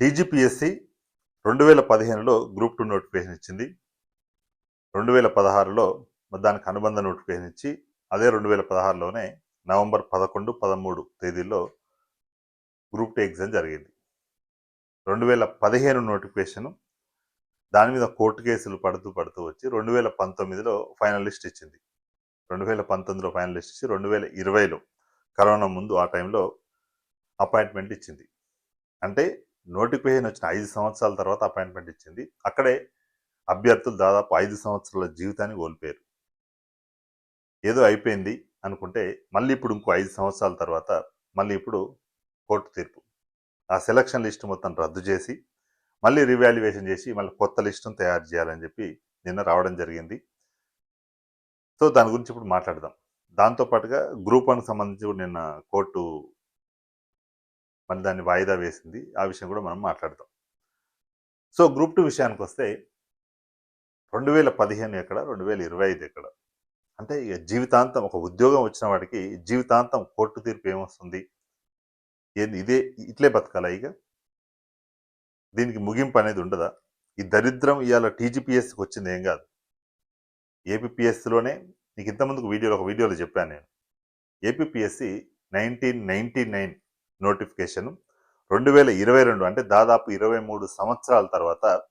TGPSC రెండు వేల పదిహేనులో గ్రూప్ టూ నోటిఫికేషన్ ఇచ్చింది. రెండు వేల పదహారులో దానికి అనుబంధ నోటిఫికేషన్ ఇచ్చి అదే రెండు వేల పదహారులోనే నవంబర్ పదకొండు పదమూడు తేదీల్లో గ్రూప్ టూ ఎగ్జామ్ జరిగింది. రెండు వేల పదిహేను నోటిఫికేషన్ దాని మీద కోర్టు కేసులు పడుతూ పడుతూ వచ్చి రెండు వేల పంతొమ్మిదిలో ఫైనలిస్ట్ ఇచ్చింది. రెండు వేల పంతొమ్మిదిలో ఫైనలిస్ట్ ఇచ్చి రెండు వేల ఇరవైలో కరోనా ముందు ఆ టైంలో అపాయింట్మెంట్ ఇచ్చింది. అంటే నోటిఫికేషన్ వచ్చిన ఐదు సంవత్సరాల తర్వాత అపాయింట్మెంట్ ఇచ్చింది. అక్కడే అభ్యర్థులు దాదాపు ఐదు సంవత్సరాల జీవితాన్ని కోల్పోయారు. ఏదో అయిపోయింది అనుకుంటే మళ్ళీ ఇప్పుడు ఇంకో ఐదు సంవత్సరాల తర్వాత మళ్ళీ ఇప్పుడు కోర్టు తీర్పు. ఆ సెలక్షన్ లిస్ట్ మొత్తం రద్దు చేసి మళ్ళీ రివాల్యుయేషన్ చేసి మళ్ళీ కొత్త లిస్టును తయారు చేయాలని చెప్పి నిన్న రావడం జరిగింది. సో దాని గురించి ఇప్పుడు మాట్లాడదాం. దాంతోపాటుగా గ్రూప్ వన్కి సంబంధించి కూడా నిన్న కోర్టు మరి దాన్ని వాయిదా వేసింది. ఆ విషయం కూడా మనం మాట్లాడతాం. సో గ్రూప్ టూ విషయానికి వస్తే రెండు వేల పదిహేను ఎక్కడ రెండు వేల ఇరవై ఐదు ఎక్కడ అంటే ఇక జీవితాంతం ఒక ఉద్యోగం వచ్చిన వాడికి జీవితాంతం కోర్టు తీర్పు ఏమొస్తుంది? ఏంది? ఇదే ఇట్లే బతకాలా ఇక? దీనికి ముగింపు అనేది ఉండదా? ఈ దరిద్రం ఇవాళ టీజీపీఎస్కి వచ్చింది ఏం కాదు. ఏపీపీఎస్సిలోనే నీకు ఇంతకుముందుకు వీడియోలో ఒక వీడియోలో చెప్పాను నేను. APPSC nineteen ninety nine notification. రెండు వేల ఇరవై రెండు అంటే దాదాపు ఇరవై మూడు సంవత్సరాల తర్వాత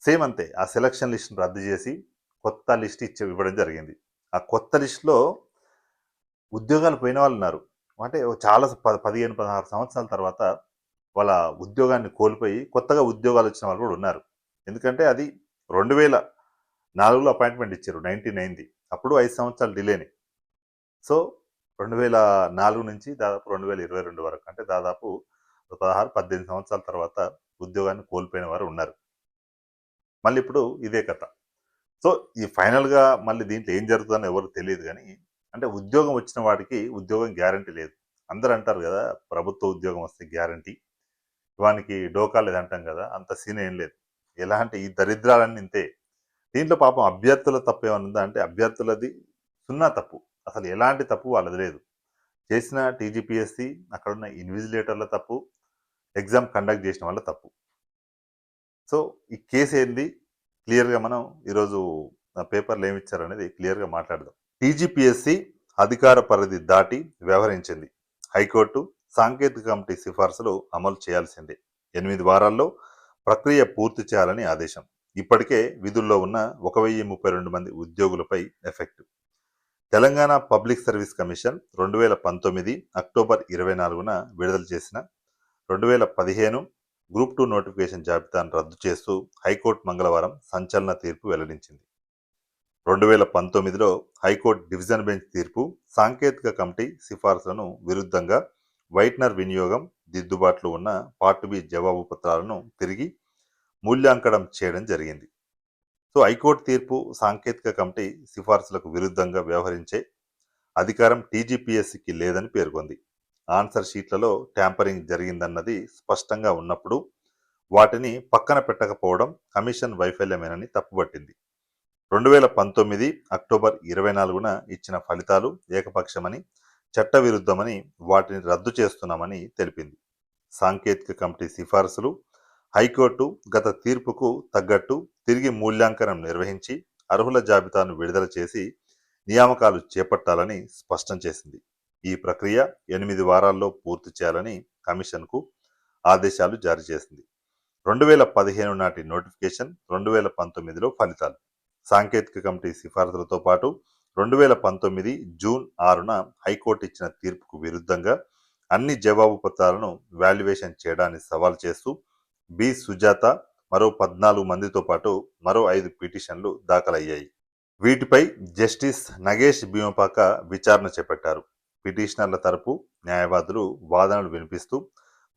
సేమ్ అంతే ఆ సెలక్షన్ లిస్ట్ని రద్దు చేసి కొత్త లిస్ట్ ఇచ్చి ఇవ్వడం జరిగింది. ఆ కొత్త లిస్ట్లో ఉద్యోగాలు పోయిన వాళ్ళు ఉన్నారు. అంటే చాలా ప- పదిహేను పదహారు సంవత్సరాల తర్వాత వాళ్ళ ఉద్యోగాన్ని కోల్పోయి కొత్తగా ఉద్యోగాలు వచ్చిన వాళ్ళు కూడా ఉన్నారు. ఎందుకంటే అది రెండు వేల నాలుగులో అపాయింట్మెంట్ ఇచ్చారు నైన్టీ నైన్ది. అప్పుడు ఐదు సంవత్సరాలు డిలేని. సో రెండు వేల నాలుగు నుంచి దాదాపు రెండు వేల ఇరవై రెండు వరకు అంటే దాదాపు పదహారు పద్దెనిమిది సంవత్సరాల తర్వాత ఉద్యోగాన్ని కోల్పోయిన వారు ఉన్నారు. మళ్ళీ ఇప్పుడు ఇదే కథ. సో ఈ ఫైనల్గా మళ్ళీ దీంట్లో ఏం జరుగుతుందని ఎవరు తెలియదు కానీ అంటే ఉద్యోగం వచ్చిన వాడికి ఉద్యోగం గ్యారంటీ లేదు. అందరూ అంటారు కదా ప్రభుత్వ ఉద్యోగం వస్తే గ్యారంటీ. వానికి డోకా లేదు అంటాం కదా అంత సీన్ ఏం లేదు. ఎలాంటి ఈ దరిద్రాలన్నీ ఇంతే. దీంట్లో పాపం అభ్యర్థుల తప్పు ఏమైనా ఉందా? అంటే అభ్యర్థులది సున్నా తప్పు. అసలు ఎలాంటి తప్పు వాళ్ళది లేదు. చేసిన టీజీపీఎస్సి అక్కడున్న ఇన్విజిలేటర్ల తప్పు ఎగ్జామ్ కండక్ట్ చేసిన వాళ్ళ తప్పు. సో ఈ కేసు ఏంది? క్లియర్గా మనం ఈరోజు పేపర్లు ఏమి ఇచ్చారనేది క్లియర్గా మాట్లాడదాం. టీజీపీఎస్సి అధికార పరిధి దాటి వ్యవహరించింది. హైకోర్టు సాంకేతిక కమిటీ సిఫార్సులు అమలు చేయాల్సిందే. ఎనిమిది వారాల్లో ప్రక్రియ పూర్తి చేయాలని ఆదేశం. ఇప్పటికే విధుల్లో ఉన్న ఒక వెయ్యి ముప్పై రెండు మంది ఉద్యోగులపై effect. Telangana public service commission రెండు వేల పంతొమ్మిది అక్టోబర్ ఇరవై నాలుగున విడుదల చేసిన రెండు వేల పదిహేను గ్రూప్ టూ నోటిఫికేషన్ జాబితాను రద్దు చేస్తూ హైకోర్టు మంగళవారం సంచలన తీర్పు వెల్లడించింది. రెండు వేల పంతొమ్మిదిలో హైకోర్టు డివిజన్ బెంచ్ తీర్పు సాంకేతిక కమిటీ సిఫార్సులను విరుద్ధంగా వైట్నర్ వినియోగం దిద్దుబాట్లు ఉన్న పార్ట్ బి జవాబు పత్రాలను తిరిగి మూల్యాంకనం చేయడం జరిగింది. సో హైకోర్టు తీర్పు సాంకేతిక కమిటీ సిఫార్సులకు విరుద్ధంగా వ్యవహరించే అధికారం టీజీపీఎస్సికి లేదని పేర్కొంది. ఆన్సర్ షీట్లలో ట్యాంపరింగ్ జరిగిందన్నది స్పష్టంగా ఉన్నప్పుడు వాటిని పక్కన పెట్టకపోవడం కమిషన్ వైఫల్యమేనని తప్పుపట్టింది. రెండు వేల పంతొమ్మిది అక్టోబర్ ఇరవై నాలుగున ఇచ్చిన ఫలితాలు ఏకపక్షమని చట్టవిరుద్ధమని వాటిని రద్దు చేస్తున్నామని తెలిపింది. సాంకేతిక కమిటీ సిఫార్సులు హైకోర్టు గత తీర్పుకు తగ్గట్టు తిరిగి మూల్యాంకనం నిర్వహించి అర్హుల జాబితాను విడుదల చేసి నియామకాలు చేపట్టాలని స్పష్టం చేసింది. ఈ ప్రక్రియ ఎనిమిది వారాల్లో పూర్తి చేయాలని కమిషన్కు ఆదేశాలు జారీ చేసింది. రెండు వేల పదిహేను నాటి నోటిఫికేషన్ రెండు వేల పంతొమ్మిదిలో ఫలితాలు. సాంకేతిక కమిటీ సిఫార్సులతో పాటు రెండు వేల పంతొమ్మిది జూన్ ఆరున హైకోర్టు ఇచ్చిన తీర్పుకు విరుద్ధంగా అన్ని జవాబు పత్రాలను వాల్యుయేషన్ చేయడాన్ని సవాల్ చేస్తూ బి. సుజాత మరో పద్నాలుగు మందితో పాటు మరో ఐదు పిటిషన్లు దాఖలయ్యాయి. వీటిపై జస్టిస్ నగేష్ భీమపాక విచారణ చేపట్టారు. పిటిషనర్ల తరపు న్యాయవాదులు వాదనలు వినిపిస్తూ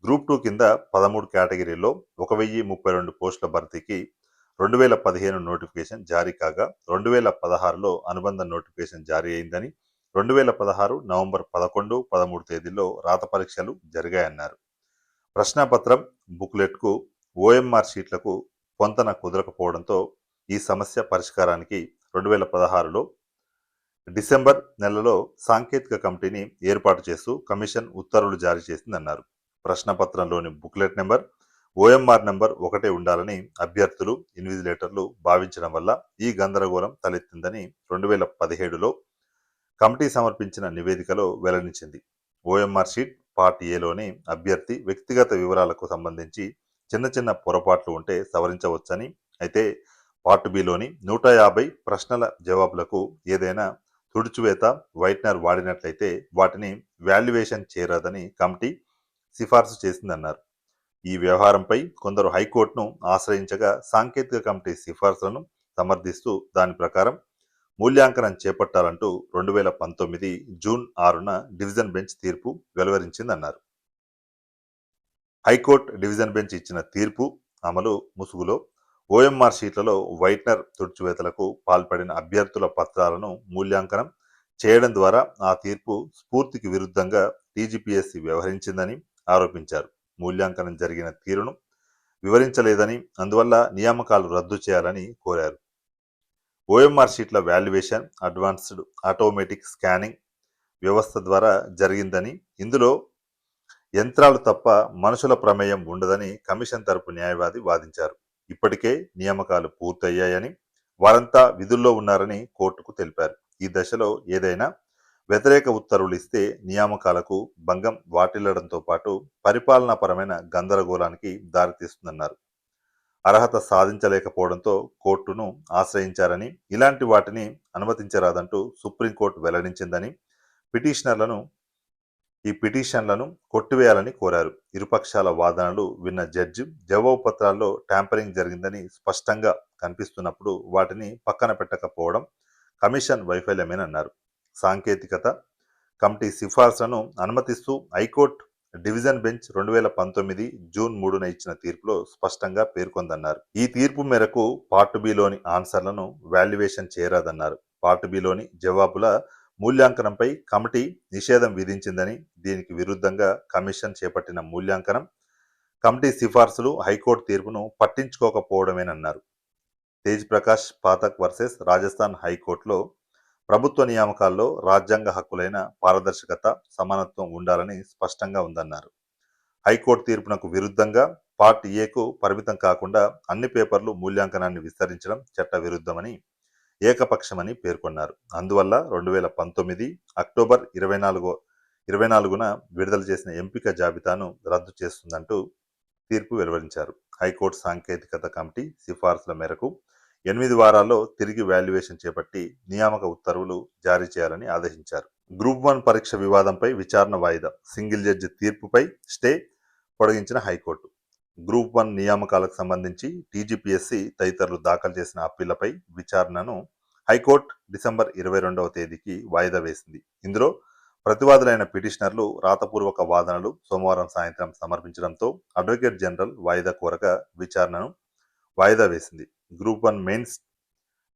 గ్రూప్ టూ కింద పదమూడు కేటగిరీలో ఒక వెయ్యి ముప్పై రెండు పోస్టుల భర్తీకి రెండు వేల పదిహేను నోటిఫికేషన్ జారీ కాగా రెండు వేల పదహారులో అనుబంధ నోటిఫికేషన్ జారీ అయిందని రెండు వేల పదహారు నవంబర్ పదకొండు పదమూడు తేదీల్లో రాత పరీక్షలు జరిగాయన్నారు. ప్రశ్నాపత్రం బుక్లెట్కు ఓఎంఆర్ షీట్లకు పొంతన కుదరకపోవడంతో ఈ సమస్య పరిష్కారానికి రెండు వేల పదహారులో డిసెంబర్ నెలలో సాంకేతిక కమిటీని ఏర్పాటు చేస్తూ కమిషన్ ఉత్తర్వులు జారీ చేసిందన్నారు. ప్రశ్నపత్రంలోని బుక్లెట్ నెంబర్ ఓఎంఆర్ నెంబర్ ఒకటే ఉండాలని అభ్యర్థులు ఇన్విజిలేటర్లు భావించడం వల్ల ఈ గందరగోళం తలెత్తిందని రెండు వేల పదిహేడులో కమిటీ సమర్పించిన నివేదికలో వెల్లడించింది. ఓఎంఆర్ షీట్ పార్ట్ ఏలోని అభ్యర్థి వ్యక్తిగత వివరాలకు సంబంధించి చిన్న చిన్న పొరపాట్లు ఉంటే సవరించవచ్చని అయితే పార్ట్ బిలోని నూట యాభై ప్రశ్నల జవాబులకు ఏదైనా తుడిచివేత వైట్నర్ వాడినట్లయితే వాటిని వాల్యుయేషన్ చేరదని కమిటీ సిఫార్సు చేసిందన్నారు. ఈ వ్యవహారంపై కొందరు హైకోర్టును ఆశ్రయించగా సాంకేతిక కమిటీ సిఫార్సులను సమర్థిస్తూ దాని ప్రకారం మూల్యాంకనం చేపట్టాలంటూ రెండు వేల పంతొమ్మిది జూన్ ఆరున డివిజన్ బెంచ్ తీర్పు వెలువరించిందన్నారు. హైకోర్టు డివిజన్ బెంచ్ ఇచ్చిన తీర్పు అమలు ముసుగులో ఓఎంఆర్ షీట్లలో వైట్నర్ తుడిచివేతలకు పాల్పడిన అభ్యర్థుల పత్రాలను మూల్యాంకనం చేయడం ద్వారా ఆ తీర్పు స్ఫూర్తికి విరుద్ధంగా టీజీపీఎస్సీ వ్యవహరించిందని ఆరోపించారు. మూల్యాంకనం జరిగిన తీరును వివరించలేదని అందువల్ల నియామకాలు రద్దు చేయాలని కోరారు. ఓఎంఆర్ షీట్ల వాల్యుయేషన్ అడ్వాన్స్డ్ ఆటోమేటిక్ స్కానింగ్ వ్యవస్థ ద్వారా జరిగిందని ఇందులో యంత్రాలు తప్ప మనుషుల ప్రమేయం ఉండదని కమిషన్ తరపు న్యాయవాది వాదించారు. ఇప్పటికే నియామకాలు పూర్తయ్యాయని వారంతా విధుల్లో ఉన్నారని కోర్టుకు తెలిపారు. ఈ దశలో ఏదైనా వ్యతిరేక ఉత్తర్వులు ఇస్తే నియామకాలకు భంగం వాటిల్లడంతో పాటు పరిపాలనాపరమైన గందరగోళానికి దారితీస్తుందన్నారు. అర్హత సాధించలేకపోవడంతో కోర్టును ఆశ్రయించారని ఇలాంటి వాటిని అనుమతించరాదంటూ సుప్రీంకోర్టు వెల్లడించిందని పిటిషనర్లను ఈ పిటిషన్లను కొట్టివేయాలని కోరారు. ఇరుపక్షాల వాదనలు విన్న జడ్జి జవాబు పత్రాల్లో ట్యాంపరింగ్ జరిగిందని స్పష్టంగా కనిపిస్తున్నప్పుడు వాటిని పక్కన పెట్టకపోవడం కమిషన్ వైఫల్యమేనన్నారు. సాంకేతికత కమిటీ సిఫార్సులను అనుమతిస్తూ హైకోర్టు డివిజన్ బెంచ్ రెండు వేల పంతొమ్మిది జూన్ మూడున ఇచ్చిన తీర్పులో స్పష్టంగా పేర్కొందన్నారు. ఈ తీర్పు మేరకు పార్ట్ బిలోని ఆన్సర్లను వాల్యుయేషన్ చేయరాదన్నారు. పార్ట్ బిలోని జవాబుల మూల్యాంకనంపై కమిటీ నిషేధం విధించిందని దీనికి విరుద్ధంగా కమిషన్ చేపట్టిన మూల్యాంకనం కమిటీ సిఫార్సులు హైకోర్టు తీర్పును పట్టించుకోకపోవడమేనన్నారు. తేజ్ ప్రకాష్ పాతక్ వర్సెస్ రాజస్థాన్ హైకోర్టులో ప్రభుత్వ నియామకాల్లో రాజ్యాంగ హక్కులైన పారదర్శకత సమానత్వం ఉండాలని స్పష్టంగా ఉందన్నారు. హైకోర్టు తీర్పునకు విరుద్ధంగా పార్ట్ ఏకు పరిమితం కాకుండా అన్ని పేపర్లు మూల్యాంకనాన్ని విస్తరించడం చట్ట విరుద్ధమని ఏకపక్షమని పేర్కొన్నారు. అందువల్ల రెండు వేల పంతొమ్మిది అక్టోబర్ ఇరవై నాలుగో ఇరవై నాలుగున విడుదల చేసిన ఎంపిక జాబితాను రద్దు చేస్తుందంటూ తీర్పు వెలువరించారు. హైకోర్టు సాంకేతికత కమిటీ సిఫార్సుల మేరకు ఎనిమిది వారాల్లో తిరిగి వాల్యుయేషన్ చేపట్టి నియామక ఉత్తర్వులు జారీ చేయాలని ఆదేశించారు. గ్రూప్ వన్ పరీక్ష వివాదంపై విచారణ వాయిదా సింగిల్ జడ్జి తీర్పుపై స్టే పొడిగించిన హైకోర్టు. గ్రూప్ వన్ నియామకాలకు సంబంధించి టీజీపీఎస్సీ తదితరులు దాఖలు చేసిన అప్పీళ్ళపై విచారణను హైకోర్టు డిసెంబర్ ఇరవై రెండవ తేదీకి వాయిదా వేసింది. ఇందులో ప్రతివాదులైన పిటిషనర్లు రాతపూర్వక వాదనలు సోమవారం సాయంత్రం సమర్పించడంతో అడ్వకేట్ జనరల్ వాయిదా కోరక విచారణను వాయిదా వేసింది. గ్రూప్ వన్ మెయిన్స్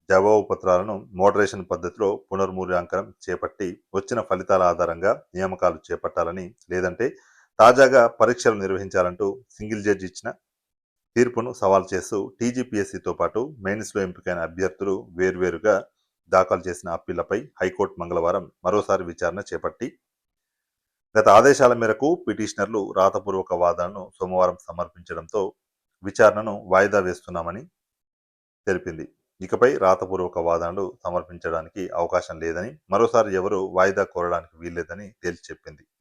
జవాబు పత్రాలను మోడరేషన్ పద్ధతిలో పునర్మూల్యాంకనం చేపట్టి వచ్చిన ఫలితాల ఆధారంగా నియామకాలు చేపట్టాలని లేదంటే తాజాగా పరీక్షలు నిర్వహించాలంటూ సింగిల్ జడ్జి ఇచ్చిన తీర్పును సవాల్ చేస్తూ టీజీపీఎస్సీతో పాటు మెయిన్స్లో ఎంపికైన అభ్యర్థులు వేర్వేరుగా దాఖలు చేసిన అప్పీళ్ళపై హైకోర్టు మంగళవారం మరోసారి విచారణ చేపట్టి గత ఆదేశాల మేరకు పిటిషనర్లు రాతపూర్వక వాదనను సోమవారం సమర్పించడంతో విచారణను వాయిదా వేస్తున్నామని తెలిపింది. ఇకపై రాతపూర్వక వాదనలు సమర్పించడానికి అవకాశం లేదని మరోసారి ఎవరు వాయిదా కోరడానికి వీల్లేదని తేల్చి చెప్పింది.